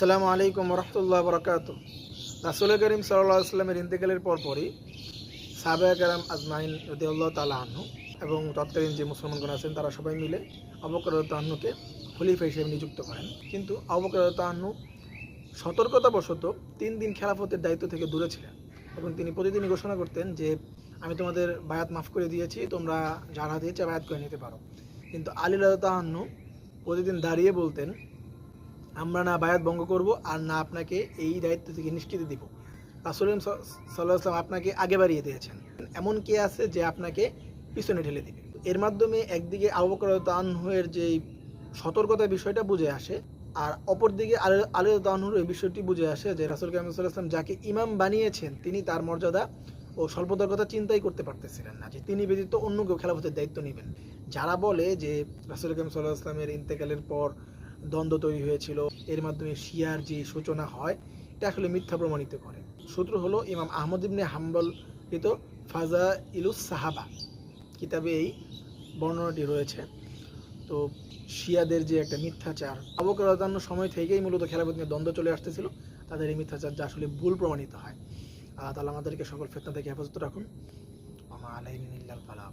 আসসালামু আলাইকুম রহমতুল্লাহ বরকাত রাসুল করিম সাল্লাহ আসলামের ইন্তেকালের পরপরই সাবেয়া কালাম আজমাইন রদিউল্লাহ তালা আহ্ন এবং তৎকালীন যে মুসলমানগণ আছেন তারা সবাই মিলে অবকর তাহ্নুকে খলিফা হিসেবে নিযুক্ত করেন। কিন্তু অবকর তাহ্নু সতর্কতাবশত তিন দিন খেলাফতের দায়িত্ব থেকে দূরে ছিলেন এবং তিনি প্রতিদিনই ঘোষণা করতেন যে, আমি তোমাদের বায়াত মাফ করে দিয়েছি, তোমরা যার ইচ্ছা বায়াত করে নিতে পারো। কিন্তু আলিল্লাহ তাহান্নু প্রতিদিন দাঁড়িয়ে বলতেন আমরা না বায়াত ভঙ্গ করব আর না আপনাকে এই দায়িত্ব থেকে নিষ্কৃতি দিব। রাসুল সাল্লাহ আসলাম আপনাকে আগে বাড়িয়ে দিয়েছেন। এমন কে আছে যে আপনাকে পিছনে ঠেলে দিবে? এর মাধ্যমে একদিকে আবকর তানহুয়ের যে সতর্কতার বিষয়টা বুঝে আসে আর অপরদিকে আলী তানহুর এই বিষয়টি বুঝে আসে যে রাসুল কামিসাল্লাম যাকে ইমাম বানিয়েছেন, তিনি তার মর্যাদা ও স্বল্পতার কথা চিন্তাই করতে পারতেছিলেন না, যে তিনি ব্যতীত অন্য কেউ খেলাফতের দায়িত্ব নেবেন। যারা বলে যে রাসুল কাম সাল্লাহ আসলামের ইন্তেকালের পর দ্বন্দ্ব তৈরি হয়েছিল। এর মাধ্যমে শিয়ার যে সূচনা হয়, এটা আসলে মিথ্যা প্রমাণিত করে। সূত্র হলো, ইমাম আহমদ ইবনে হাম্বল কৃত ফাজা ইলুস সাহাবা কিতাবে এই বর্ণনাটি রয়েছে। তো শিয়াদের যে একটা মিথ্যাচার অবকরাতান্য সময় থেকেই মূলত খেলাফত নিয়ে দ্বন্দ্ব চলে আসতেছিল। তাদের এই মিথ্যাচার যা আসলে ভুল প্রমাণিত হয়। তালা আমাদেরকে সকল ফেতনা থেকে হেফাজত রাখুন। আমা আলাইমিন ইল্লাল ফালাহ